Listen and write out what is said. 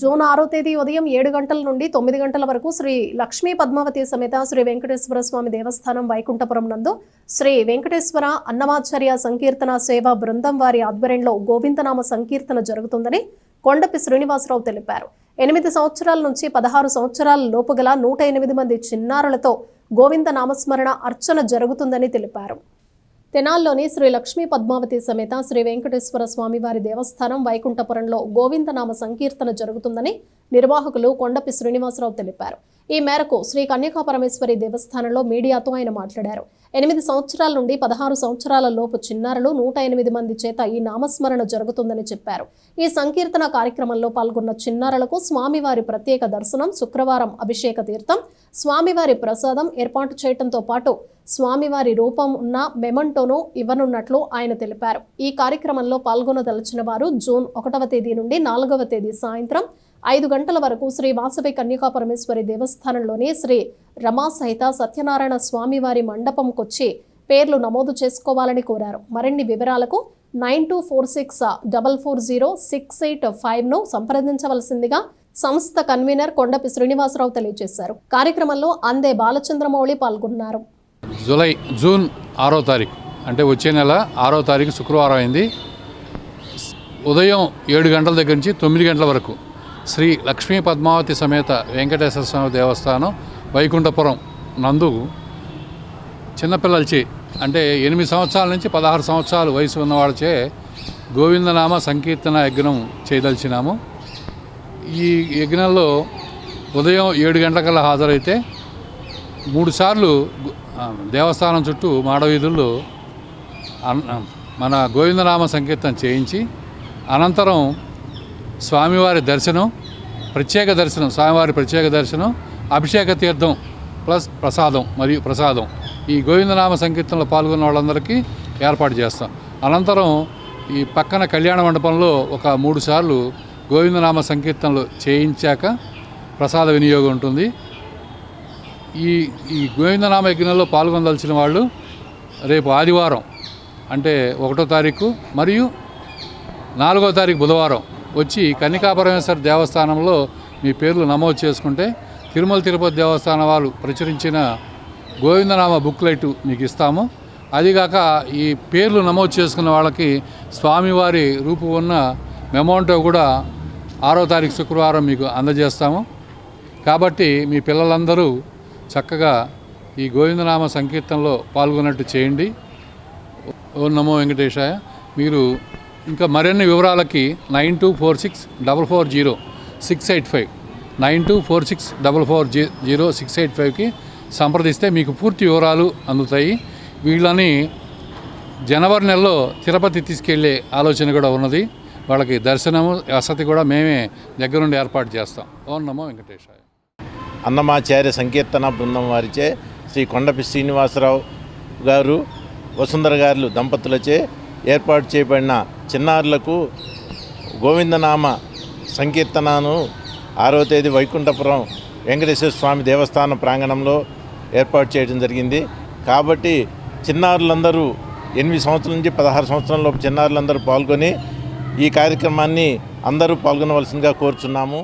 June ఆరో తేదీ ఉదయం ఏడు గంటల నుండి తొమ్మిది గంటల వరకు శ్రీ లక్ష్మీ పద్మావతి సమేత శ్రీ వెంకటేశ్వర స్వామి దేవస్థానం వైకుంఠపురం నందు శ్రీ వెంకటేశ్వర అన్నమాచార్య సంకీర్తన సేవా బృందం వారి ఆధ్వర్యంలో గోవిందనామ సంకీర్తన జరుగుతుందని కొండపి శ్రీనివాసరావు తెలిపారు. ఎనిమిది సంవత్సరాల నుంచి పదహారు సంవత్సరాల లోపు గల నూట ఎనిమిది మంది చిన్నారులతో గోవింద నామస్మరణ అర్చన జరుగుతుందని తెలిపారు. తెనాల్లోని శ్రీ లక్ష్మీ పద్మావతి సమేత శ్రీ వెంకటేశ్వర స్వామివారి దేవస్థానం వైకుంఠపురంలో గోవిందనామ సంకీర్తన జరుగుతుందని నిర్వాహకులు కొండపి శ్రీనివాసరావు తెలిపారు. ఈ మేరకు శ్రీ కన్యకాపరమేశ్వరి దేవస్థానంలో మీడియాతో ఆయన మాట్లాడారు. ఎనిమిది సంవత్సరాల నుండి పదహారు సంవత్సరాల లోపు చిన్నారులు నూట ఎనిమిది మంది చేత ఈ నామస్మరణ జరుగుతుందని చెప్పారు. ఈ సంకీర్తన కార్యక్రమంలో పాల్గొన్న చిన్నారులకు స్వామివారి ప్రత్యేక దర్శనం శుక్రవారం అభిషేక తీర్థం స్వామివారి ప్రసాదం ఏర్పాటు చేయడంతో పాటు స్వామివారి రూపం ఉన్న మెమంటోను ఇవ్వనున్నట్లు ఆయన తెలిపారు. ఈ కార్యక్రమంలో పాల్గొనదలిచిన వారు జూన్ ఒకటవ తేదీ నుండి నాలుగవ తేదీ సాయంత్రం ఐదు గంటల వరకు శ్రీ వాసవి కన్యకా పరమేశ్వరి దేవస్థానంలోని శ్రీ రమా సహిత సత్యనారాయణ స్వామివారి మండపంకొచ్చి పేర్లు నమోదు చేసుకోవాలని కోరారు. మరిన్ని వివరాలకు nine two four six double four zero six eight ఫైవ్ను సంప్రదించవలసిందిగా సంస్థ కన్వీనర్ కొండపి శ్రీనివాసరావు తెలియజేశారు. కార్యక్రమంలో అందే బాలచంద్రమౌళి పాల్గొన్నారు. జూలై జూన్ ఆరో తారీఖు. అంటే వచ్చే నెల ఆరో తారీఖు శుక్రవారం అయింది. ఉదయం ఏడు గంటల దగ్గర నుంచి తొమ్మిది గంటల వరకు శ్రీ లక్ష్మీ పద్మావతి సమేత వెంకటేశ్వర స్వామి దేవస్థానం వైకుంఠపురం నందు చిన్నపిల్లలచే అంటే ఎనిమిది సంవత్సరాల నుంచి పదహారు సంవత్సరాలు వయసు ఉన్నవాళ్ళచే గోవిందనామ సంకీర్తన యజ్ఞం చేయదలిచినాము. ఈ యజ్ఞంలో ఉదయం ఏడు గంటలకల్లా హాజరైతే మూడుసార్లు దేవస్థానం చుట్టూ మాడవీధుల్లో మన గోవిందనామ సంకీర్తన చేయించి అనంతరం స్వామివారి దర్శనం ప్రత్యేక దర్శనం స్వామివారి ప్రత్యేక దర్శనం అభిషేక తీర్థం ప్లస్ ప్రసాదం మరియు ప్రసాదం ఈ గోవిందనామ సంకీర్తనలో పాల్గొన్న వాళ్ళందరికీ ఏర్పాటు చేస్తాం. అనంతరం ఈ పక్కన కళ్యాణ మండపంలో ఒక మూడు సార్లు గోవిందనామ సంకీర్తనలు చేయించాక ప్రసాద వినియోగం ఉంటుంది. ఈ ఈ గోవిందనామ యజ్ఞంలో పాల్గొందాల్సిన వాళ్ళు రేపు ఆదివారం అంటే ఒకటో తారీఖు మరియు నాలుగో తారీఖు బుధవారం వచ్చి కన్నికాపరమేశ్వర దేవస్థానంలో మీ పేర్లు నమోదు చేసుకుంటే తిరుమల తిరుపతి దేవస్థానం వాళ్ళు ప్రచురించిన గోవిందనామ బుక్లెట్ మీకు ఇస్తాము. అదిగాక ఈ పేర్లు నమోదు చేసుకున్న వాళ్ళకి స్వామివారి రూపు ఉన్న మెమౌంటో కూడా ఆరో తారీఖు శుక్రవారం మీకు అందజేస్తాము. కాబట్టి మీ పిల్లలందరూ చక్కగా ఈ గోవిందనామ సంకీర్తనలో పాల్గొన్నట్టు చేయండి. ఓ నమో వెంకటేశాయ. మీరు ఇంకా మరిన్ని వివరాలకి nine two four six double four zero six eight five nine two four six double four G zero six eight ఫైవ్కి సంప్రదిస్తే మీకు పూర్తి వివరాలు అందుతాయి. వీళ్ళని జనవరి నెలలో తిరుపతి తీసుకెళ్ళే ఆలోచన కూడా ఉన్నది. వాళ్ళకి దర్శనము వసతి కూడా మేమే దగ్గరుండి ఏర్పాటు చేస్తాం. ఓం నమో వెంకటేశాయ. అన్నమాచార్య సంకీర్తన బృందం వారిచే శ్రీ కొండపి శ్రీనివాసరావు గారు వసుంధర గారులు దంపతులచే ఏర్పాటు చేయబడిన చిన్నారులకు గోవిందనామ సంకీర్తనను ఆరో తేదీ వైకుంఠపురం వెంకటేశ్వర స్వామి దేవస్థాన ప్రాంగణంలో ఏర్పాటు చేయడం జరిగింది. కాబట్టి చిన్నారులందరూ ఎనిమిది సంవత్సరాల నుంచి పదహారు సంవత్సరాలలోపు చిన్నారులందరూ పాల్గొని ఈ కార్యక్రమాన్ని అందరూ పాల్గొనవలసిందిగా కోరుచున్నాము.